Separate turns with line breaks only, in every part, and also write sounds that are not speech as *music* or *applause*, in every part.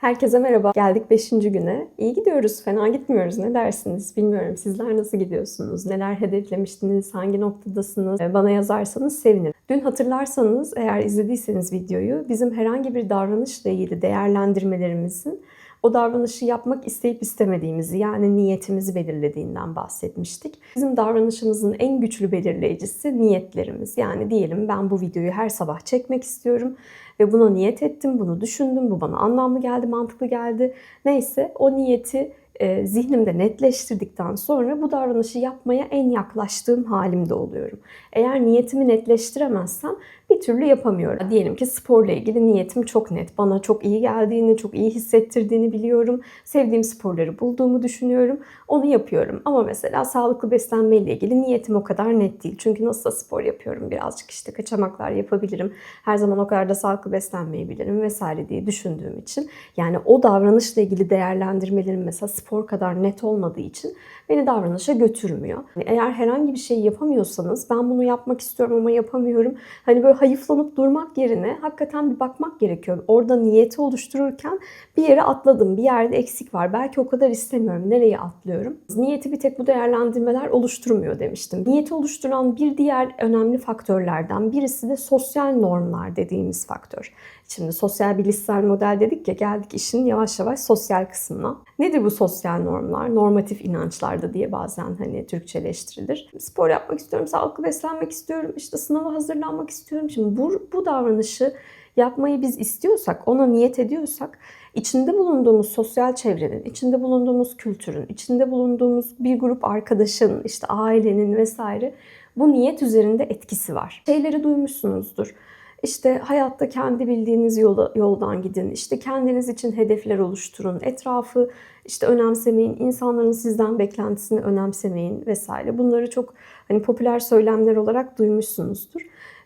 Herkese merhaba. Geldik 5. güne. İyi gidiyoruz, fena gitmiyoruz. Ne dersiniz? Bilmiyorum. Sizler nasıl gidiyorsunuz? Neler hedeflemiştiniz? Hangi noktadasınız? Ee, Bana yazarsanız sevinirim. Dün hatırlarsanız eğer izlediyseniz videoyu bizim herhangi bir davranışla ilgili değerlendirmelerimizin o davranışı yapmak isteyip istemediğimizi yani niyetimizi belirlediğinden bahsetmiştik. Bizim davranışımızın en güçlü belirleyicisi niyetlerimiz. Yani diyelim ben bu videoyu her sabah çekmek istiyorum ve buna niyet ettim, bunu düşündüm, bu bana anlamlı geldi, mantıklı geldi. Neyse o niyeti e, zihnimde netleştirdikten sonra bu davranışı yapmaya en yaklaştığım halimde oluyorum. Eğer niyetimi netleştiremezsem bir türlü yapamıyorum. Diyelim ki sporla ilgili niyetim çok net. Bana çok iyi geldiğini, çok iyi hissettirdiğini biliyorum. Sevdiğim sporları bulduğumu düşünüyorum. Onu yapıyorum. Ama mesela sağlıklı beslenme ile ilgili niyetim o kadar net değil. Çünkü nasıl spor yapıyorum birazcık işte kaçamaklar yapabilirim. Her zaman o kadar da sağlıklı beslenmeyi bilirim vesaire diye düşündüğüm için. Yani o davranışla ilgili değerlendirmelerim mesela spor kadar net olmadığı için beni davranışa götürmüyor. Yani eğer herhangi bir şey yapamıyorsanız ben bunu yapmak istiyorum ama yapamıyorum. Hani böyle hayıflanıp durmak yerine hakikaten bir bakmak gerekiyor. Orada niyeti oluştururken bir yere atladım, bir yerde eksik var. Belki o kadar istemiyorum. Nereye atlıyorum? Niyeti bir tek bu değerlendirmeler oluşturmuyor demiştim. Niyeti oluşturan bir diğer önemli faktörlerden birisi de sosyal normlar dediğimiz faktör. Şimdi sosyal bilişsel model dedik ya geldik işin yavaş yavaş sosyal kısmına. Nedir bu sosyal normlar? Normatif inançlarda diye bazen hani Türkçeleştirilir. Spor yapmak istiyorum, sağlıklı beslenmek istiyorum, işte sınava hazırlanmak istiyorum. Şimdi bu, bu davranışı yapmayı biz istiyorsak, ona niyet ediyorsak içinde bulunduğumuz sosyal çevrenin, içinde bulunduğumuz kültürün, içinde bulunduğumuz bir grup arkadaşın, işte ailenin vesaire bu niyet üzerinde etkisi var. Şeyleri duymuşsunuzdur. İşte hayatta kendi bildiğiniz yola, yoldan gidin. İşte kendiniz için hedefler oluşturun. Etrafı işte önemsemeyin. insanların sizden beklentisini önemsemeyin vesaire. Bunları çok hani popüler söylemler olarak duymuşsunuzdur.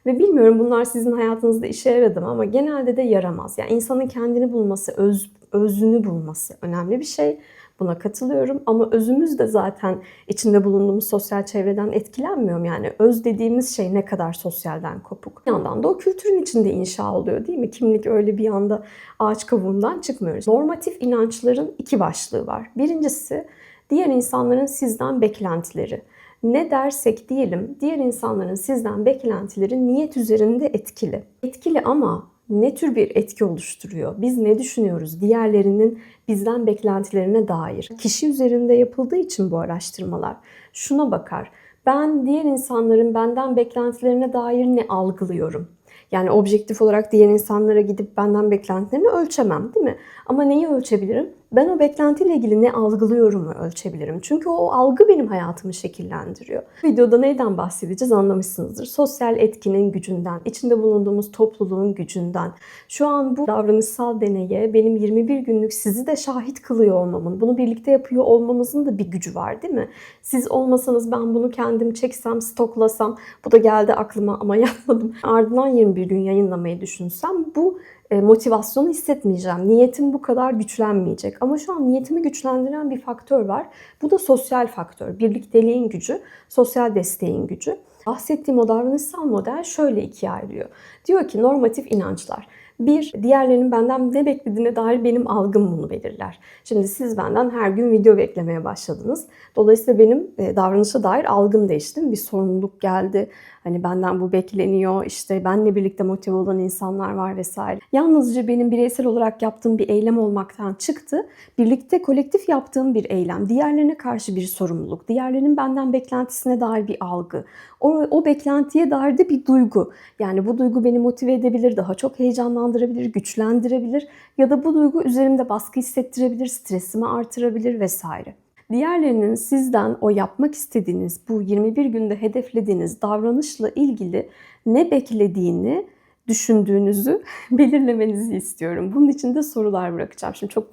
Ve bilmiyorum bunlar sizin hayatınızda işe yaradı mı ama genelde de yaramaz. Yani insanın kendini bulması, öz, özünü bulması önemli bir şey. Buna katılıyorum ama özümüz de zaten içinde bulunduğumuz sosyal çevreden etkilenmiyor? Yani öz dediğimiz şey ne kadar sosyalden kopuk. Bir yandan da o kültürün içinde inşa oluyor değil mi? Kimlik öyle bir anda ağaç kavuğundan çıkmıyoruz. Normatif inançların iki başlığı var. Birincisi diğer insanların sizden beklentileri. Ne dersek diyelim diğer insanların sizden beklentileri niyet üzerinde etkili. Etkili ama ne tür bir etki oluşturuyor? Biz ne düşünüyoruz diğerlerinin bizden beklentilerine dair? Kişi üzerinde yapıldığı için bu araştırmalar şuna bakar. Ben diğer insanların benden beklentilerine dair ne algılıyorum? Yani objektif olarak diğer insanlara gidip benden beklentilerini ölçemem değil mi? Ama neyi ölçebilirim? Ben o beklentiyle ilgili ne algılıyorumu ölçebilirim. Çünkü o algı benim hayatımı şekillendiriyor. Videoda neyden bahsedeceğiz anlamışsınızdır. Sosyal etkinin gücünden, içinde bulunduğumuz topluluğun gücünden. Şu an bu davranışsal deneye benim 21 günlük sizi de şahit kılıyor olmamın, bunu birlikte yapıyor olmamızın da bir gücü var değil mi? Siz olmasanız ben bunu kendim çeksem, stoklasam, bu da geldi aklıma ama *laughs* yapmadım. Ardından 21 gün yayınlamayı düşünsem bu motivasyonu hissetmeyeceğim. Niyetim bu kadar güçlenmeyecek. Ama şu an niyetimi güçlendiren bir faktör var. Bu da sosyal faktör. Birlikteliğin gücü, sosyal desteğin gücü. Bahsettiğim o davranışsal model şöyle ikiye ayrılıyor. Diyor ki normatif inançlar. Bir, diğerlerinin benden ne beklediğine dair benim algım bunu belirler. Şimdi siz benden her gün video beklemeye başladınız. Dolayısıyla benim e, davranışa dair algım değişti. Bir sorumluluk geldi. Hani benden bu bekleniyor. İşte benle birlikte motive olan insanlar var vesaire. Yalnızca benim bireysel olarak yaptığım bir eylem olmaktan çıktı. Birlikte kolektif yaptığım bir eylem. Diğerlerine karşı bir sorumluluk. Diğerlerinin benden beklentisine dair bir algı. O, o beklentiye dair de bir duygu. Yani bu duygu beni motive edebilir, daha çok heyecanlandırabilir, güçlendirebilir. Ya da bu duygu üzerimde baskı hissettirebilir, stresimi artırabilir vesaire. Diğerlerinin sizden o yapmak istediğiniz, bu 21 günde hedeflediğiniz davranışla ilgili ne beklediğini düşündüğünüzü *laughs* belirlemenizi istiyorum. Bunun için de sorular bırakacağım. Şimdi çok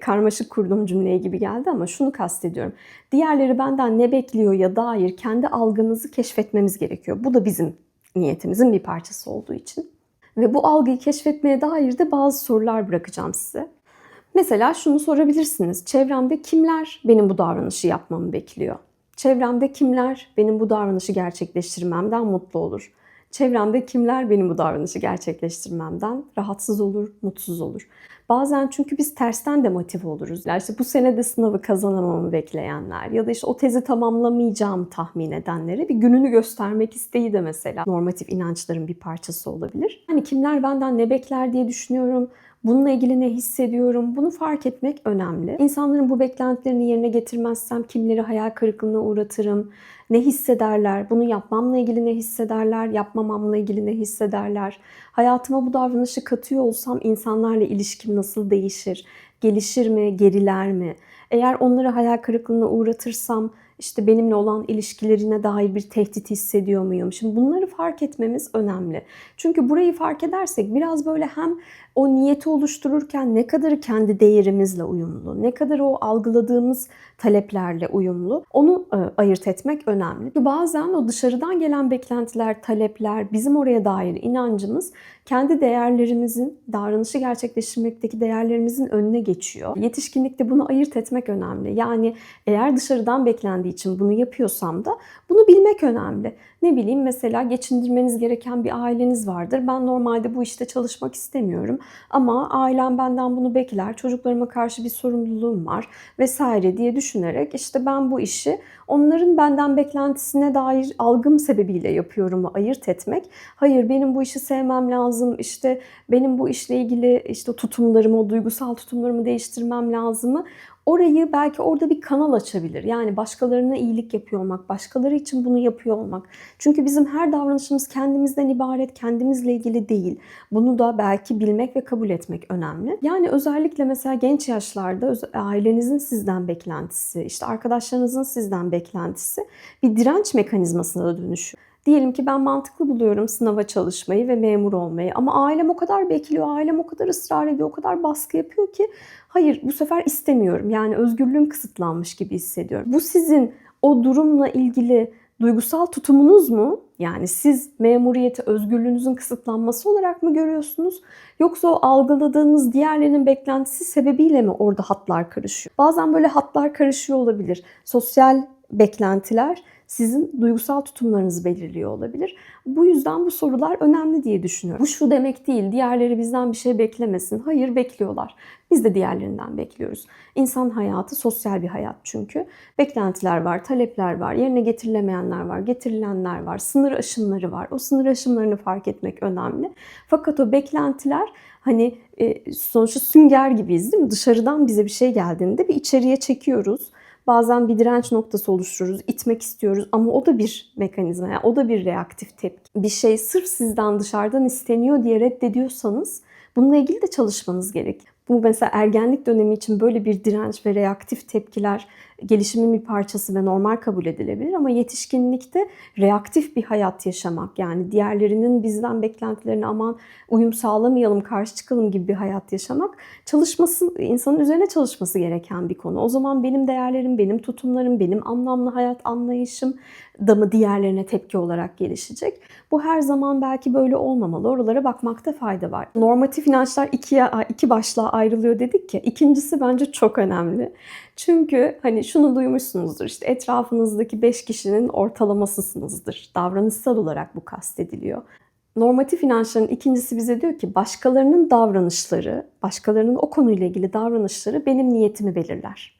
karmaşık kurduğum cümleye gibi geldi ama şunu kastediyorum. Diğerleri benden ne bekliyor ya dair kendi algımızı keşfetmemiz gerekiyor. Bu da bizim niyetimizin bir parçası olduğu için. Ve bu algıyı keşfetmeye dair de bazı sorular bırakacağım size. Mesela şunu sorabilirsiniz. Çevremde kimler benim bu davranışı yapmamı bekliyor? Çevremde kimler benim bu davranışı gerçekleştirmemden mutlu olur? Çevremde kimler benim bu davranışı gerçekleştirmemden rahatsız olur, mutsuz olur. Bazen çünkü biz tersten de motive oluruz. Yani işte bu sene de sınavı kazanamamı bekleyenler ya da işte o tezi tamamlamayacağımı tahmin edenlere bir gününü göstermek isteği de mesela normatif inançların bir parçası olabilir. Hani kimler benden ne bekler diye düşünüyorum. Bununla ilgili ne hissediyorum? Bunu fark etmek önemli. İnsanların bu beklentilerini yerine getirmezsem kimleri hayal kırıklığına uğratırım? Ne hissederler? Bunu yapmamla ilgili ne hissederler? Yapmamamla ilgili ne hissederler? Hayatıma bu davranışı katıyor olsam insanlarla ilişkim nasıl değişir? Gelişir mi? Geriler mi? Eğer onları hayal kırıklığına uğratırsam işte benimle olan ilişkilerine dair bir tehdit hissediyor muyum? Şimdi bunları fark etmemiz önemli. Çünkü burayı fark edersek biraz böyle hem o niyeti oluştururken ne kadarı kendi değerimizle uyumlu, ne kadar o algıladığımız taleplerle uyumlu onu e, ayırt etmek önemli. Çünkü bazen o dışarıdan gelen beklentiler, talepler, bizim oraya dair inancımız kendi değerlerimizin, davranışı gerçekleştirmekteki değerlerimizin önüne geçiyor. Yetişkinlikte bunu ayırt etmek önemli. Yani eğer dışarıdan beklendiği için bunu yapıyorsam da bunu bilmek önemli. Ne bileyim mesela geçindirmeniz gereken bir aileniz vardır. Ben normalde bu işte çalışmak istemiyorum ama ailem benden bunu bekler. Çocuklarıma karşı bir sorumluluğum var vesaire diye düşünerek işte ben bu işi onların benden beklentisine dair algım sebebiyle yapıyorumu ayırt etmek. Hayır benim bu işi sevmem lazım. İşte benim bu işle ilgili işte tutumlarımı, o duygusal tutumlarımı değiştirmem lazımı orayı belki orada bir kanal açabilir. Yani başkalarına iyilik yapıyor olmak, başkaları için bunu yapıyor olmak. Çünkü bizim her davranışımız kendimizden ibaret, kendimizle ilgili değil. Bunu da belki bilmek ve kabul etmek önemli. Yani özellikle mesela genç yaşlarda ailenizin sizden beklentisi, işte arkadaşlarınızın sizden beklentisi bir direnç mekanizmasına da dönüşüyor. Diyelim ki ben mantıklı buluyorum sınava çalışmayı ve memur olmayı ama ailem o kadar bekliyor, ailem o kadar ısrar ediyor, o kadar baskı yapıyor ki hayır bu sefer istemiyorum. Yani özgürlüğüm kısıtlanmış gibi hissediyorum. Bu sizin o durumla ilgili duygusal tutumunuz mu? Yani siz memuriyeti özgürlüğünüzün kısıtlanması olarak mı görüyorsunuz? Yoksa o algıladığınız diğerlerinin beklentisi sebebiyle mi orada hatlar karışıyor? Bazen böyle hatlar karışıyor olabilir. Sosyal beklentiler sizin duygusal tutumlarınızı belirliyor olabilir. Bu yüzden bu sorular önemli diye düşünüyorum. Bu şu demek değil, diğerleri bizden bir şey beklemesin. Hayır bekliyorlar. Biz de diğerlerinden bekliyoruz. İnsan hayatı sosyal bir hayat çünkü. Beklentiler var, talepler var, yerine getirilemeyenler var, getirilenler var, sınır aşımları var. O sınır aşımlarını fark etmek önemli. Fakat o beklentiler hani e, sonuçta sünger gibiyiz değil mi? Dışarıdan bize bir şey geldiğinde bir içeriye çekiyoruz Bazen bir direnç noktası oluştururuz, itmek istiyoruz ama o da bir mekanizma, yani o da bir reaktif tepki. Bir şey sırf sizden dışarıdan isteniyor diye reddediyorsanız bununla ilgili de çalışmanız gerek. Bu mesela ergenlik dönemi için böyle bir direnç ve reaktif tepkiler gelişimin bir parçası ve normal kabul edilebilir ama yetişkinlikte reaktif bir hayat yaşamak yani diğerlerinin bizden beklentilerine aman uyum sağlamayalım, karşı çıkalım gibi bir hayat yaşamak çalışması, insanın üzerine çalışması gereken bir konu. O zaman benim değerlerim, benim tutumlarım, benim anlamlı hayat anlayışım da mı diğerlerine tepki olarak gelişecek? Bu her zaman belki böyle olmamalı. Oralara bakmakta fayda var. Normatif inançlar ikiye, iki başlığa ayrılıyor dedik ki. İkincisi bence çok önemli. Çünkü hani şunu duymuşsunuzdur işte etrafınızdaki 5 kişinin ortalamasısınızdır. Davranışsal olarak bu kastediliyor. Normatif inançların ikincisi bize diyor ki başkalarının davranışları, başkalarının o konuyla ilgili davranışları benim niyetimi belirler.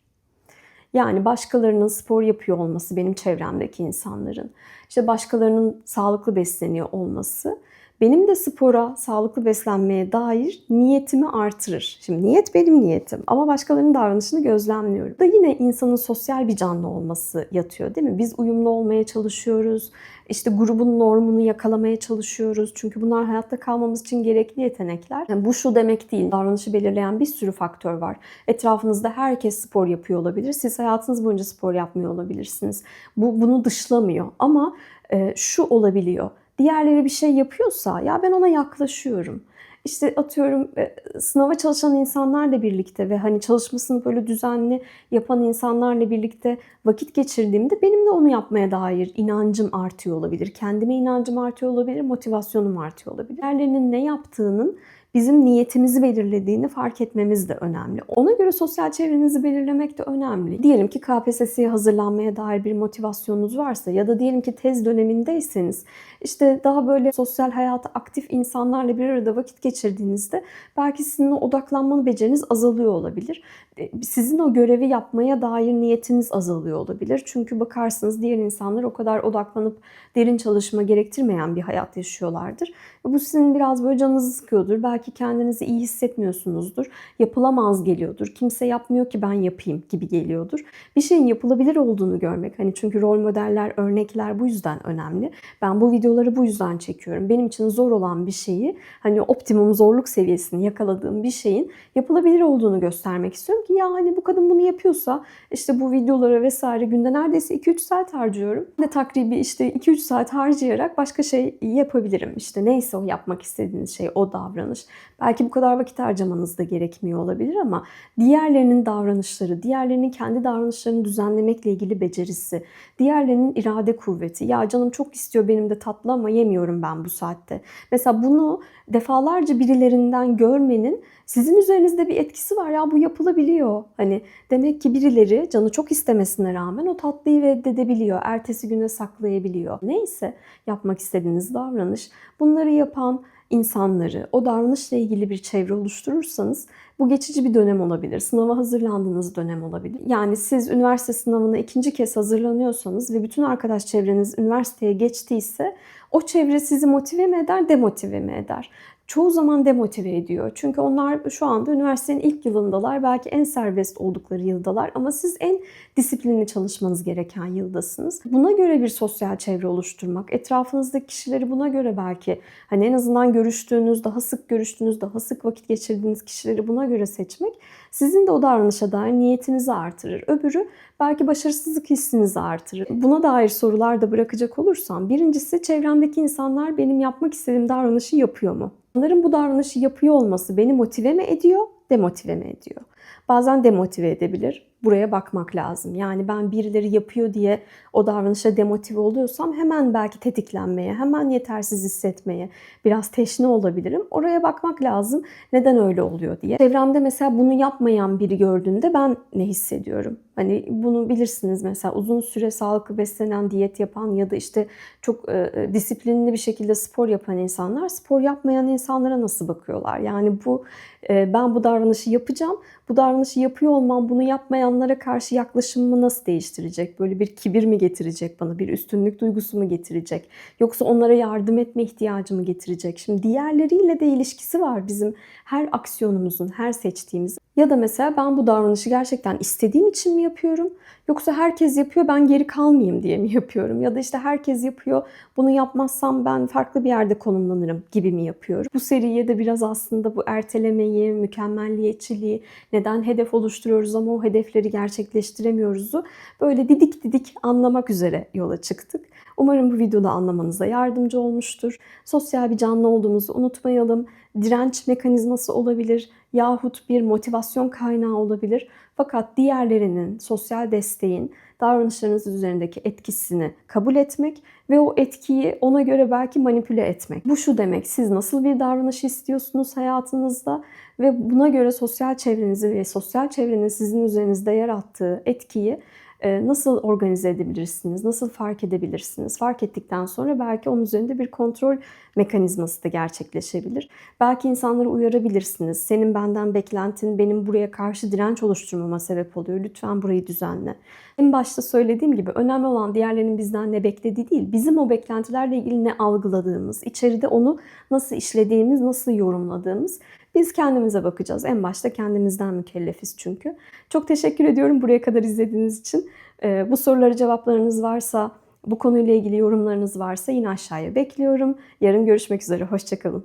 Yani başkalarının spor yapıyor olması benim çevremdeki insanların, işte başkalarının sağlıklı besleniyor olması benim de spora, sağlıklı beslenmeye dair niyetimi artırır. Şimdi niyet benim niyetim ama başkalarının davranışını gözlemliyorum. Da yine insanın sosyal bir canlı olması yatıyor değil mi? Biz uyumlu olmaya çalışıyoruz. İşte grubun normunu yakalamaya çalışıyoruz. Çünkü bunlar hayatta kalmamız için gerekli yetenekler. Yani bu şu demek değil. Davranışı belirleyen bir sürü faktör var. Etrafınızda herkes spor yapıyor olabilir. Siz hayatınız boyunca spor yapmıyor olabilirsiniz. Bu bunu dışlamıyor. Ama e, şu olabiliyor diğerleri bir şey yapıyorsa ya ben ona yaklaşıyorum. İşte atıyorum e, sınava çalışan insanlarla birlikte ve hani çalışmasını böyle düzenli yapan insanlarla birlikte vakit geçirdiğimde benim de onu yapmaya dair inancım artıyor olabilir. Kendime inancım artıyor olabilir, motivasyonum artıyor olabilir. Diğerlerinin ne yaptığının bizim niyetimizi belirlediğini fark etmemiz de önemli. Ona göre sosyal çevrenizi belirlemek de önemli. Diyelim ki KPSS'ye hazırlanmaya dair bir motivasyonunuz varsa ya da diyelim ki tez dönemindeyseniz işte daha böyle sosyal hayata aktif insanlarla bir arada vakit geçirdiğinizde belki sizin o odaklanma beceriniz azalıyor olabilir. E, Sizin o görevi yapmaya dair niyetiniz azalıyor olabilir. Çünkü bakarsınız diğer insanlar o kadar odaklanıp derin çalışma gerektirmeyen bir hayat yaşıyorlardır. Bu sizin biraz böyle canınızı sıkıyordur. Belki kendinizi iyi hissetmiyorsunuzdur. Yapılamaz geliyordur. Kimse yapmıyor ki ben yapayım gibi geliyordur. Bir şeyin yapılabilir olduğunu görmek. Hani çünkü rol modeller, örnekler bu yüzden önemli. Ben bu videoları bu yüzden çekiyorum. Benim için zor olan bir şeyi, hani optimum zorluk seviyesini yakaladığım bir şeyin yapılabilir olduğunu göstermek istiyorum ki ya hani bu kadın bunu yapıyorsa işte bu videolara vesaire günde neredeyse 2-3 saat harcıyorum. Ve takribi işte 2-3 saat harcayarak başka şey yapabilirim. İşte neyse o yapmak istediğiniz şey, o davranış. Belki bu kadar vakit harcamanız da gerekmiyor olabilir ama diğerlerinin davranışları, diğerlerinin kendi davranışlarını düzenlemekle ilgili becerisi, diğerlerinin irade kuvveti. Ya canım çok istiyor benim de tatlı ama yemiyorum ben bu saatte. Mesela bunu defalarca birilerinden görmenin sizin üzerinizde bir etkisi var. Ya bu yapılabiliyor. Hani demek ki birileri canı çok istemesine rağmen o tatlıyı reddedebiliyor. Ertesi güne saklayabiliyor. Neyse yapmak istediğiniz davranış. Bunları yapan insanları, o davranışla ilgili bir çevre oluşturursanız bu geçici bir dönem olabilir. Sınava hazırlandığınız dönem olabilir. Yani siz üniversite sınavına ikinci kez hazırlanıyorsanız ve bütün arkadaş çevreniz üniversiteye geçtiyse o çevre sizi motive mi eder, demotive mi eder? Çoğu zaman demotive ediyor. Çünkü onlar şu anda üniversitenin ilk yılındalar. Belki en serbest oldukları yıldalar ama siz en disiplinli çalışmanız gereken yıldasınız. Buna göre bir sosyal çevre oluşturmak, etrafınızdaki kişileri buna göre belki hani en azından görüştüğünüz, daha sık görüştüğünüz, daha sık vakit geçirdiğiniz kişileri buna göre seçmek sizin de o davranışa dair niyetinizi artırır. Öbürü belki başarısızlık hissinizi artırır. Buna dair sorular da bırakacak olursam birincisi çevremdeki insanlar benim yapmak istediğim davranışı yapıyor mu? Onların bu davranışı yapıyor olması beni motive mi ediyor, demotive mi ediyor? Bazen demotive edebilir. Buraya bakmak lazım. Yani ben birileri yapıyor diye o davranışa demotive oluyorsam hemen belki tetiklenmeye, hemen yetersiz hissetmeye, biraz teşne olabilirim. Oraya bakmak lazım. Neden öyle oluyor diye. Çevremde mesela bunu yapmayan biri gördüğünde ben ne hissediyorum? Hani bunu bilirsiniz mesela uzun süre sağlıklı beslenen, diyet yapan ya da işte çok e, disiplinli bir şekilde spor yapan insanlar spor yapmayan insanlara nasıl bakıyorlar? Yani bu e, ben bu davranışı yapacağım. Bu davranışı yapıyor olmam bunu yapmayanlara karşı yaklaşımımı nasıl değiştirecek? Böyle bir kibir mi getirecek bana? Bir üstünlük duygusu mu getirecek? Yoksa onlara yardım etme ihtiyacı mı getirecek? Şimdi diğerleriyle de ilişkisi var bizim her aksiyonumuzun, her seçtiğimiz. Ya da mesela ben bu davranışı gerçekten istediğim için mi yapıyorum? Yoksa herkes yapıyor ben geri kalmayayım diye mi *laughs* yapıyorum? Ya da işte herkes yapıyor bunu yapmazsam ben farklı bir yerde konumlanırım gibi mi yapıyorum? Bu seriye de biraz aslında bu ertelemeyi, mükemmelliyetçiliği, neden hedef oluşturuyoruz ama o hedefleri gerçekleştiremiyoruzu böyle didik didik anlamak üzere yola çıktık. Umarım bu videoda anlamanıza yardımcı olmuştur. Sosyal bir canlı olduğumuzu unutmayalım. Direnç mekanizması olabilir yahut bir motivasyon kaynağı olabilir. Fakat diğerlerinin sosyal desteğin davranışlarınız üzerindeki etkisini kabul etmek ve o etkiyi ona göre belki manipüle etmek. Bu şu demek, siz nasıl bir davranış istiyorsunuz hayatınızda ve buna göre sosyal çevrenizi ve sosyal çevrenin sizin üzerinizde yarattığı etkiyi nasıl organize edebilirsiniz, nasıl fark edebilirsiniz? Fark ettikten sonra belki onun üzerinde bir kontrol mekanizması da gerçekleşebilir. Belki insanları uyarabilirsiniz. Senin benden beklentin benim buraya karşı direnç oluşturmama sebep oluyor. Lütfen burayı düzenle. En başta söylediğim gibi önemli olan diğerlerinin bizden ne beklediği değil, bizim o beklentilerle ilgili ne algıladığımız, içeride onu nasıl işlediğimiz, nasıl yorumladığımız. Biz kendimize bakacağız. En başta kendimizden mükellefiz çünkü. Çok teşekkür ediyorum buraya kadar izlediğiniz için. Ee, bu sorulara cevaplarınız varsa, bu konuyla ilgili yorumlarınız varsa yine aşağıya bekliyorum. Yarın görüşmek üzere. Hoşçakalın.